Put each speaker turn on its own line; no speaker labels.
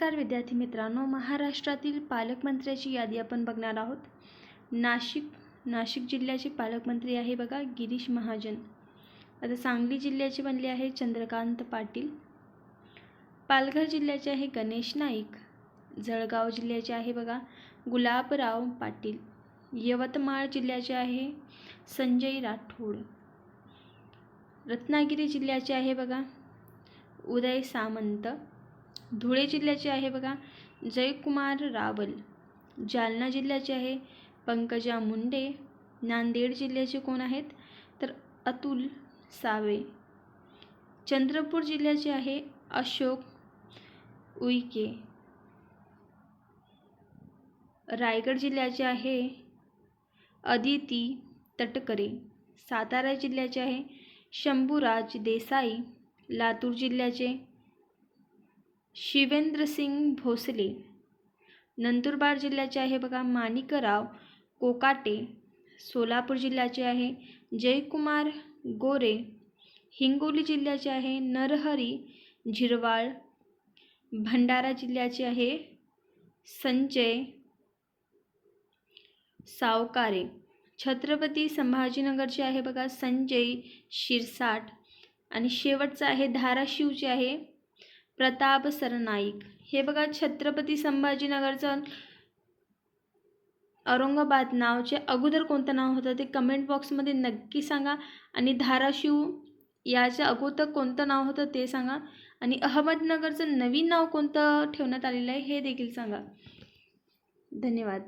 नमस्कार विद्यार्थी मित्रांनो महाराष्ट्रातील पालकमंत्र्याची यादी आपण बघणार आहोत. नाशिक नाशिक जिल्ह्याचे पालकमंत्री आहे बघा गिरीश महाजन. आता सांगली जिल्ह्याचे बनले आहे चंद्रकांत पाटील. पालघर जिल्ह्याचे आहे गणेश नाईक. जळगाव जिल्ह्याचे आहे बघा गुलाबराव पाटील. यवतमाळ जिल्ह्याचे आहे संजय राठोड. रत्नागिरी जिल्ह्याचे आहे बघा उदय सामंत. धुळे जिल्ह्याचे आहे बघा. जयकुमार रावल. जालना जिल्ह्याचे आहे. पंकजा मुंडे. नांदेड जिल्ह्याचे कोण आहेत? तर अतुल सावे. चंद्रपूर जिल्ह्याचे आहे अशोक उईके. रायगड जिल्ह्याचे आहे अदिती तटकरे. सातारा जिल्ह्याचे आहे शंभूराज देसाई. लातूर जिल्ह्याचे शिवेंद्रसिंग भोसले. नंदुरबार जिल्ह्याचे आहे बघा माणिकराव कोकाटे. सोलापूर जिल्ह्याचे आहे जयकुमार गोरे. हिंगोली जिल्ह्याचे आहे नरहरी झिरवाळ. भंडारा जिल्ह्याचे आहे संजय सावकारे. छत्रपती संभाजीनगरचे आहे बघा संजय शिरसाट. आणि शेवटचं आहे धाराशिवचे आहे प्रताप सरनाईक. हे बघा छत्रपती संभाजीनगरचं औरंगाबाद नावचे अगोदर कोणतं नाव होतं ते कमेंट बॉक्समध्ये नक्की सांगा. आणि धाराशिव याच्या अगोदर कोणतं नाव होतं ते सांगा. आणि अहमदनगरचं नवीन नाव कोणतं ठेवण्यात आलेलं आहे हे देखील सांगा. धन्यवाद.